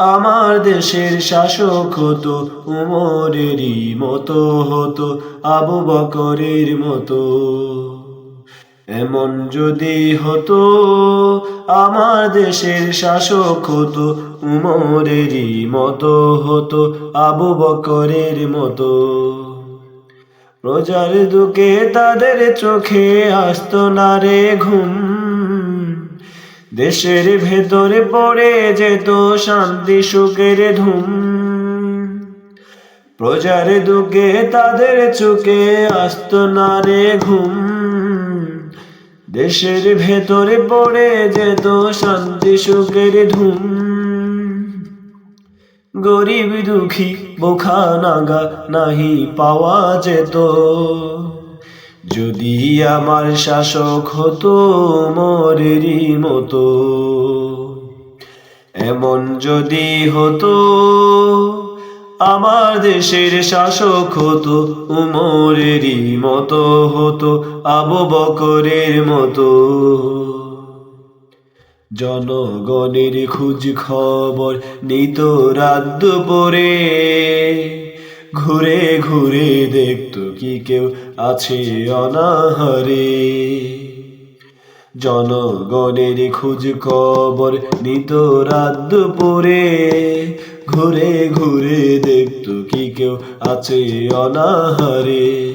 আমার দেশের শাসক হতো, উমরেরই মতো হতো, আবু বকরের মতো। এমন যদি হতো, আমার দেশের শাসক হতো, উমরেরই মতো হতো, আবু বকরের মতো। প্রজার দুকে তাদের চোখে আসতো না রে ঘুম। দেশের ভেতরে পড়ে যেত শান্তি, সুখের ধুম। প্রজার দুকে তাদের চোখে আসতো না রে ঘুম। দেশের ভেতরে পড়ে যেত শান্তি, সুখের ধুম। গরিব দুঃখী বোখা নাগা নাহি পাওয়া যেত। যদি আমার শাসক হতো মরেরই মতো, এমন যদি হতো আমার দেশের শাসক হতো, উমরেরই মতো হতো, আবু বকরের মতো। জনগণের খুঁজ খবর নিত রাত পরে ঘুরে ঘুরে দেখতো কি কেউ আছে অনাহারে। জনগণের খোঁজ খবর নিত রাত পরে ঘুরে ঘুরে দেখতো কি কেউ আছে অনাহারে।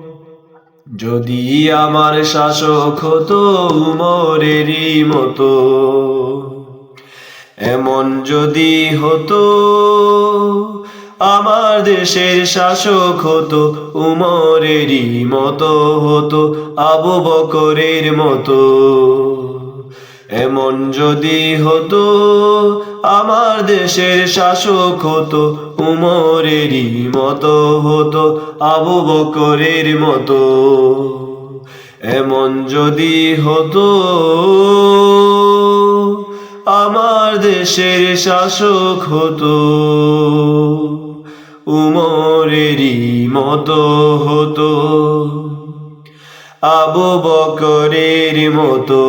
যদি আমার শাসক হতো উমরেরই মতো, এমন যদি হতো আমার দেশের শাসক হতো উমরেরই মতো, হতো আবু বকরের মতো। এমন যদি হতো, আমার দেশের শাসক হতো, উমরেরই মতো হতো, আবু বকরের মতো। এমন যদি হতো, আমার দেশের শাসক হতো, উমরেরই মতো হতো, আবু বকরের মতো।